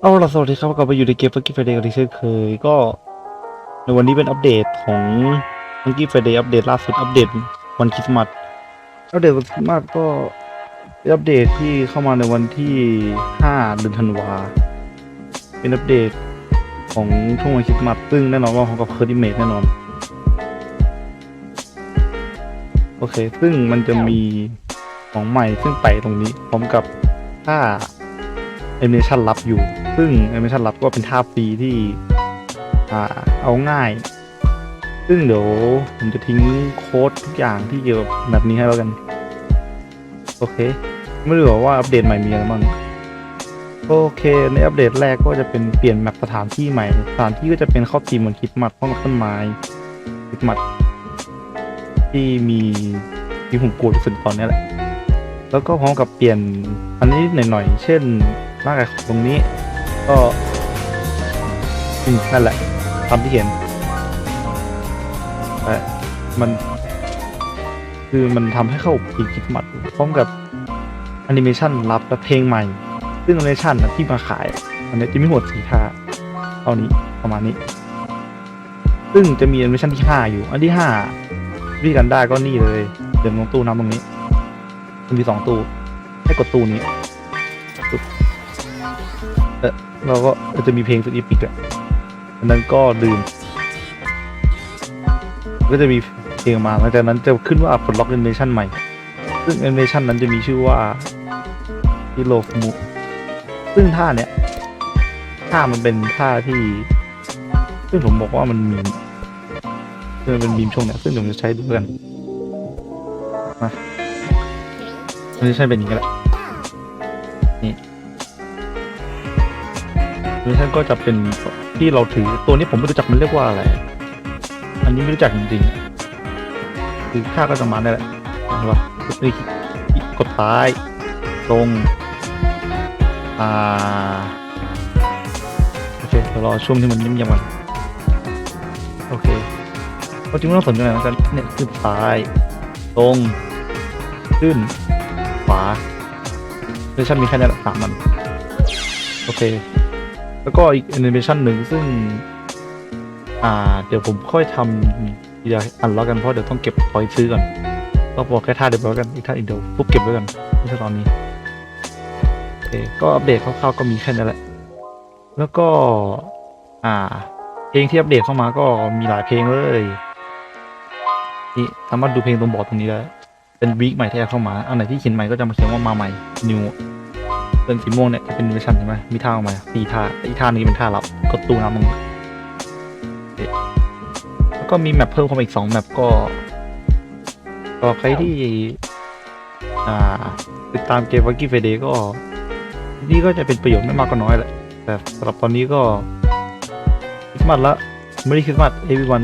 เอาล่ะสวัสดีครับกลับมาอยู่ในเกม Funky Friday กันที่เช่นเคยก็ ในวันนี้เป็นอัปเดตของ Funky Friday อัปเดตล่าสุดอัปเดตวันคริสต์มาสอัปเดตวันคริสต์มาสก็อัปเดตที่เข้ามาในวันที่5เดือนธันวาเป็นอัปเดตของช่วงวันคริสต์มาสซึ่งแน่นอนว่าของกับเคอร์ดิเมดแน่นอน โอเค ซึ่งมันจะมีของใหม่ซึ่งไปตรงนี้พร้อมกับถ้าแอนิเมชันลับอยู่ ซึ่งแอนิเมชันลับก็เป็นท่าฟรีที่อ่าเอาง่าย ซึ่งเดี๋ยวผมจะทิ้งโค้ดทุกอย่างที่เกี่ยวกับแบบนี้ให้แล้วกัน โอเค ไม่รู้ว่าอัปเดตใหม่มีอะไรบ้างโอเค ในอัปเดตแรกก็จะเป็นเปลี่ยนแมปสถานที่ใหม่ สถานที่ก็จะเป็นเข้าทีมเหมือนคริดมัดพร้อมกับต้นไม้คริดมัดที่มีที่ผมกลัวที่สุดตอนนี้แหละ แล้วก็พร้อมกับเปลี่ยนอันนี้หน่อยๆ เช่นร่างกายของตรงนี้ ก็อืมนั่นแหละตามที่เห็นแต่มัน คือมันทำให้เข้าปีคิดมัดพร้อมกับแอนิเมชันลับและเพลงใหม่ ซึ่งแอนิเมชันนะที่มาขายอันนี้จะมีหมดสีท่าเท่านี้ประมาณนี้ ซึ่งจะมีแอนิเมชันที่ห้าอยู่ อันที่ห้าวิธีการได้ก็นี่เลย เดินลงตู้น้ำตรงนี้ มันมีสองตู้ให้กดตู้นี้ปึ๊บ เออเราก็จะมีเพลงสุดอีพิกอะอันนั้นก็ดื่มก็จะมีเพลงมาหลังจากนั้นจะขึ้นว่าปลดล็อกแอนิเมชันใหม่ ซึ่งแอนิเมชันนั้นจะมีชื่อว่าฮิโรฟมุซึ่งท่าเนี้ยท่ามันเป็นท่าที่ ซึ่งผมบอกว่ามันมีซึ่งมันเป็นบีมช่วงเนี้ยซึ่งผมจะใช้ดูกันมามันจะใช่เป็นอย่างนี้แหละ เวอร์ชันก็จะเป็นที่เราถือตัวนี้ผมไม่รู้จักมันเรียกว่าอะไร อันนี้ไม่รู้จักจริงๆ คือค่าก็จะมาได้แหละเห็นปะกดกดซ้ายลง อ่า โอเคเดี๋ยวรอช่วงที่มันเงียบๆกันโอเคก็จริงไม่ต้องสนใจอะไรนะกันเนี่ยคือซ้ายตรงขึ้น ขวาเวอร์ชันมีแค่นี้แหละสามมัน โอเค แล้วก็อีกแอนิเมชันหนึ่งซึ่ง อ่า เดี๋ยวผมค่อยทำทีละอันแล้วกันเพราะเดี๋ยวต้องเก็บพอยซื้อก่อนก็บอกแค่ท่าเดียวแล้วกันอีกท่าอีกเดียวปุ๊บเก็บไว้ก่อนไม่ใช่ตอนนี้โอเคก็อัปเดตคร่าวๆก็มีแค่นั้นแหละแล้วก็ อ่า เพลงที่อัปเดตเข้ามาก็มีหลายเพลงเลยนี่สามารถดูเพลงตรงบอร์ดตรงนี้ได้เป็นวีคใหม่ที่แอดเข้ามา อันไหนที่เขียนใหม่ก็จะมาเขียนว่ามาใหม่ new เป็นสีม่วงเนี่ยจะเป็นเวอร์ชันใช่ไหมมีท่าออกมาสี่ท่าอีกท่านึงเป็นท่าลับกดตู้น้ำตรงนี้โอเคแล้วก็มีแมปเพิ่มเข้ามาอีกสองแมปก็ก็ใครที่อ่าติดตามเกมวักกี้เฟเดก็ นี่ก็จะเป็นประโยชน์ไม่มากก็น้อยแหละ แต่สำหรับตอนนี้ก็คริสต์มาสละไม่ได้คริสต์มาสเอวีวัน